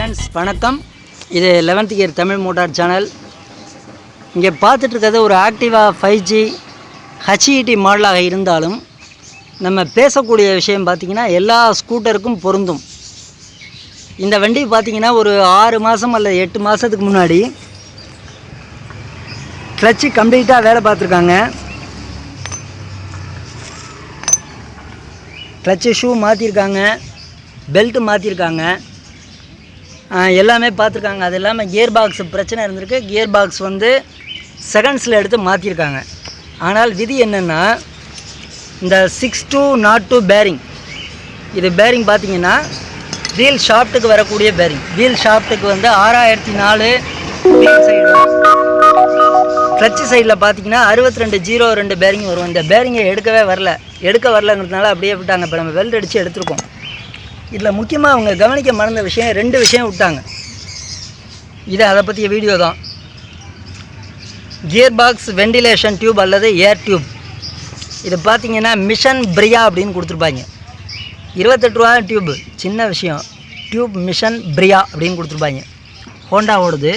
Friends வணக்கம். இது eleventh year Tamil motor channel இங்கே பார்த்துட்ருக்கிறது ஒரு ஆக்டிவா ஃபைவ் ஜி ஹச்இடி மாடலாக இருந்தாலும் நம்ம பேசக்கூடிய விஷயம் பார்த்திங்கன்னா எல்லா ஸ்கூட்டருக்கும் பொருந்தும். இந்த வண்டி பார்த்திங்கன்னா ஒரு ஆறு மாதம் அல்லது எட்டு மாதத்துக்கு முன்னாடி கிளச்சு கம்ப்ளீட்டாக வேலை பார்த்துருக்காங்க. கிளச்சு ஷூ மாற்றிருக்காங்க பெல்ட்டு மாற்றிருக்காங்க எல்லாமே பார்த்துருக்காங்க. அது இல்லாமல் கியர் பாக்ஸ் பிரச்சனை இருந்திருக்கு. கியர் பாக்ஸ் வந்து செகண்ட்ஸில் எடுத்து மாற்றிருக்காங்க ஆனால் விதி என்னென்னா இந்த six two nought two bearing இது பேரிங் பார்த்தீங்கன்னா வீல் ஷாஃப்ட்டுக்கு வரக்கூடிய பேரிங் வீல் ஷாஃப்ட்டுக்கு வந்து ஆறாயிரத்தி நாலு வீல் சைடு கிளச்சு சைடில் பார்த்தீங்கன்னா அறுபத்தி ரெண்டு ஜீரோ ரெண்டு பேரிங் வரும். இந்த பேரிங்கை எடுக்கவே வரல. எடுக்க வரலங்கிறதுனால அப்படியே விட்டாங்க. இப்போ நம்ம வெல்ட் அடித்து எடுத்திருக்கோம். இதில் முக்கியமாக அவங்க கவனிக்க மறந்த விஷயம் ரெண்டு விஷயம் விட்டாங்க. இது அதை பற்றிய வீடியோ தான். கியர் பாக்ஸ் வெண்டிலேஷன் டியூப் அல்லது ஏர் டியூப் இது பார்த்தீங்கன்னா மிஷன் பிரியா அப்படின்னு கொடுத்துருப்பாங்க. இருபத்தெட்டு ரூபா டியூப் சின்ன விஷயம். டியூப் மிஷன் பிரியா அப்படின்னு கொடுத்துருப்பாங்க. ஹோண்டாவோடது.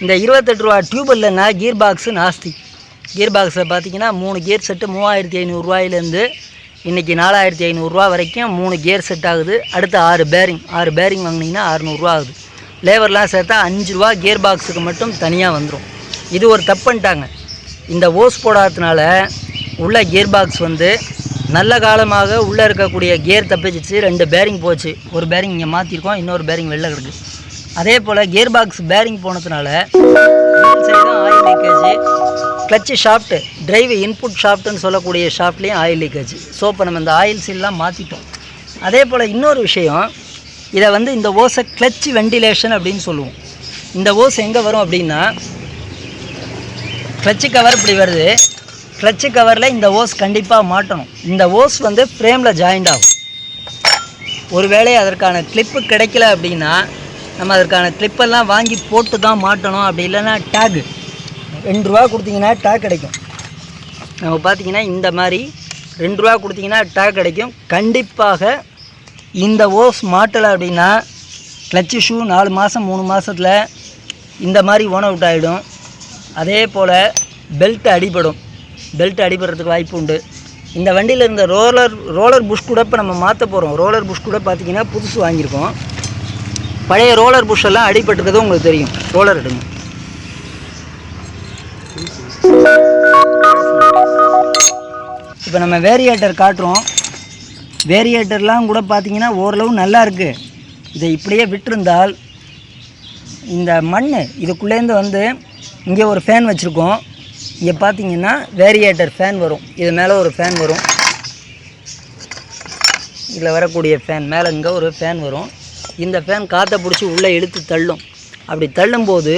இந்த இருபத்தெட்டு ரூபா டியூப் இல்லைன்னா கியர் பாக்ஸு நாஸ்தி கியர் பாக்ஸில் பார்த்தீங்கன்னா மூணு கியர் செட்டு மூவாயிரத்தி ஐநூறுரூவாயிலேருந்து இன்றைக்கி நாலாயிரத்தி ஐநூறுரூவா வரைக்கும் மூணு கியர் செட் ஆகுது. அடுத்து ஆறு பேரிங் ஆறு பேரிங் வாங்கினீங்கன்னா அறநூறுவா ஆகுது. லேபர்லாம் சேர்த்தா அஞ்சு ரூபா கியர் பாக்ஸுக்கு மட்டும் தனியாக வந்துடும் இது ஒரு தப்புன்ட்டாங்க இந்த ஓஸ் போடாததுனால உள்ள கியர் பாக்ஸ் வந்து நல்ல காலமாக உள்ளே இருக்கக்கூடிய கியர் தப்பிச்சிச்சு. ரெண்டு பேரிங் போச்சு. ஒரு பேரிங் இங்கே மாற்றிருக்கோம் இன்னொரு பேரிங் வெளில கிடக்கு அதே போல் கியர் பாக்ஸ் பேரிங் போனதுனால oil leakage clutch shaft drive input ஷாஃப்ட்டுன்னு சொல்லக்கூடிய ஷாஃப்ட்லேயும் ஆயில் லீக்கேஜ் ஸோ இப்போ நம்ம இந்த ஆயில் சீல்லாம் மாற்றிட்டோம் அதே போல் இன்னொரு விஷயம் இதை வந்து இந்த ஓஸை கிளச்சு வெண்டிலேஷன் அப்படின்னு சொல்லுவோம். இந்த ஓஸ் எங்கே வரும் அப்படின்னா கிளச்சு கவர் இப்படி வருது. கிளச்சு கவரில் இந்த ஓஸ் கண்டிப்பாக மாட்டணும். இந்த ஓஸ் வந்து ஃப்ரேமில் ஜாயிண்ட் ஆகும். ஒருவேளை அதற்கான கிளிப்பு கிடைக்கல அப்படின்னா நம்ம அதற்கான கிளிப்பெல்லாம் வாங்கி போட்டு தான் மாட்டணும் அப்படி இல்லைன்னா டேகு ரெண்டு ரூபா கொடுத்தீங்கன்னா டேக் கிடைக்கும். நம்ம பார்த்தீங்கன்னா இந்த மாதிரி ரெண்டு ரூபா கொடுத்தீங்கன்னா டேக் கிடைக்கும். கண்டிப்பாக இந்த ஓஸ் மாட்டலை அப்படின்னா கிளச்சு ஷூ நாலு மாதம் மூணு மாதத்தில் இந்த மாதிரி ஓன் அவுட் ஆகிடும் அதே போல் பெல்ட் அடிபடும். பெல்ட் அடிபடுறதுக்கு வாய்ப்பு உண்டு. இந்த வண்டியில் இருந்த ரோலர் ரோலர் புஷ் கூட இப்போ நம்ம மாற்ற போகிறோம் ரோலர் புஷ் கூட பார்த்தீங்கன்னா புதுசு வாங்கியிருக்கோம். பழைய ரோலர் புஷ் எல்லாம் அடிபட்டுருக்கிறது உங்களுக்கு தெரியும். ரோலர் எடுங்க. இப்போ நம்ம வேரியேட்டர் காட்டுறோம். வேரியேட்டர்லாம் கூட பார்த்திங்கன்னா ஓரளவு நல்லா இருக்குது இதை இப்படியே விட்டிருந்தால் இந்த மண் இதுக்குள்ளேருந்து வந்து இங்கே ஒரு ஃபேன் வச்சுருக்கோம். இங்கே பார்த்தீங்கன்னா வேரியேட்டர் ஃபேன் வரும். இது மேலே ஒரு ஃபேன் வரும். இதில் வரக்கூடிய ஃபேன் மேலே இங்கே ஒரு ஃபேன் வரும். இந்த ஃபேன் காற்றை பிடிச்சி உள்ளே இழுத்து தள்ளும். அப்படி தள்ளும்போது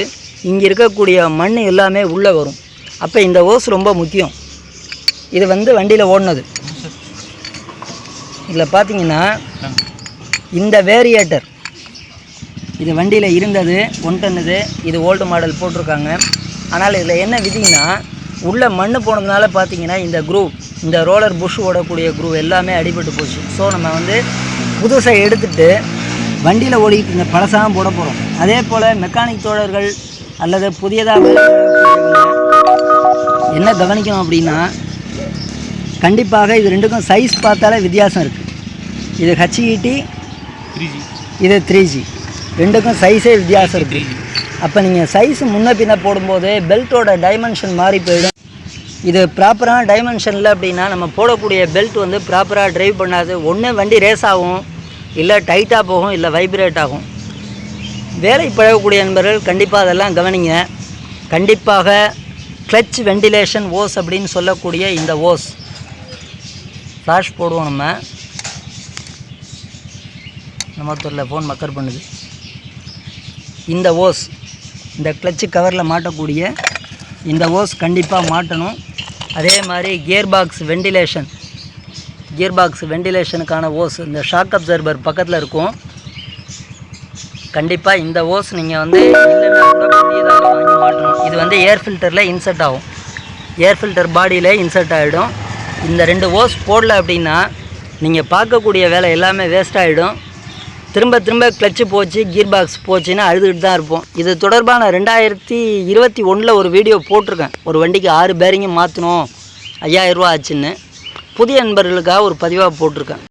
இங்கே இருக்கக்கூடிய மண் எல்லாமே உள்ளே வரும். அப்போ இந்த ஓஸ் ரொம்ப முக்கியம். இது வந்து வண்டியில் ஓடினது. இதில் பார்த்தீங்கன்னா இந்த வேரியேட்டர் இது வண்டியில் இருந்தது ஒன் டன்னுது இது ஓல்டு மாடல் போட்டிருக்காங்க. ஆனால் இதில் என்ன விதின்னா உள்ளே மண் போனதுனால பார்த்தீங்கன்னா இந்த குரூவ் இந்த ரோலர் புஷ் ஓடக்கூடிய குரூவ் எல்லாமே அடிபட்டு போச்சு. ஸோ நம்ம வந்து புதுசாக எடுத்துட்டு வண்டியில் ஓடிக்கிட்டு இந்த பழசாக போட போகிறோம் அதே போல் மெக்கானிக் தோழர்கள் அல்லது புதியதாக என்ன கவனிக்கணும் அப்படின்னா கண்டிப்பாக இது ரெண்டுக்கும் சைஸ் பார்த்தாலே வித்தியாசம் இருக்குது இது ஹச்இடி இது த்ரீ ஜி ரெண்டுக்கும் சைஸே வித்தியாசம் இருக்குது அப்போ நீங்கள் சைஸ் முன்ன பின்ன போடும்போது பெல்ட்டோட டைமென்ஷன் மாறி போயிடும். இது ப்ராப்பரான டைமென்ஷன் இல்லை அப்படின்னா நம்ம போடக்கூடிய பெல்ட் வந்து ப்ராப்பராக டிரைவ் பண்ணாது. ஒன்று வண்டி ரேஸ் ஆகும் இல்லை டைட்டாக போகும் இல்லை வைப்ரேட் ஆகும். வேலை பழகக்கூடிய நண்பர்கள் கண்டிப்பாக அதெல்லாம் கவனிங்க. கண்டிப்பாக கிளச் வெண்டிலேஷன் ஓஸ் அப்படின்னு சொல்லக்கூடிய இந்த ஓஸ் ஃப்ளாஷ் போடுவோம் நம்ம. நம்ம ஒருத்தரில் ஃபோன் மக்கர் பண்ணுது. இந்த ஓஸ் இந்த கிளச்சு கவரில் மாட்டக்கூடிய இந்த ஓஸ் கண்டிப்பாக மாட்டணும். அதே மாதிரி gear box ventilation gear box வெண்டிலேஷனுக்கான hose இந்த ஷாக் அப்சர்வர் பக்கத்தில் இருக்கும். கண்டிப்பாக இந்த ஓஸ் நீங்கள் வந்து இல்லைன்னா கூட புதியதாக வாங்கி மாட்டணும் இது வந்து ஏர் ஃபில்டரில் இன்சர்ட் ஆகும். ஏர் ஃபில்டர் பாடியில் இன்சர்ட் ஆகிடும் இந்த ரெண்டு ஓஸ் போடல அப்படின்னா நீங்கள் பார்க்கக்கூடிய வேலை எல்லாமே வேஸ்ட் ஆகிடும் திரும்ப திரும்ப கிளச்சு போச்சு கீர் பாக்ஸ் போச்சுன்னா அழுதுகிட்டு தான் இருப்போம். இது தொடர்பான ரெண்டாயிரத்தி இருபத்தி ஒன்றில் ஒரு வீடியோ போட்டிருக்கேன். ஒரு வண்டிக்கு ஆறு பேரிங்கும் மாற்றணும் ஐயாயிரரூவா ஆச்சுன்னு. புதிய நண்பர்களுக்காக ஒரு பதிவாக போட்டிருக்கேன்.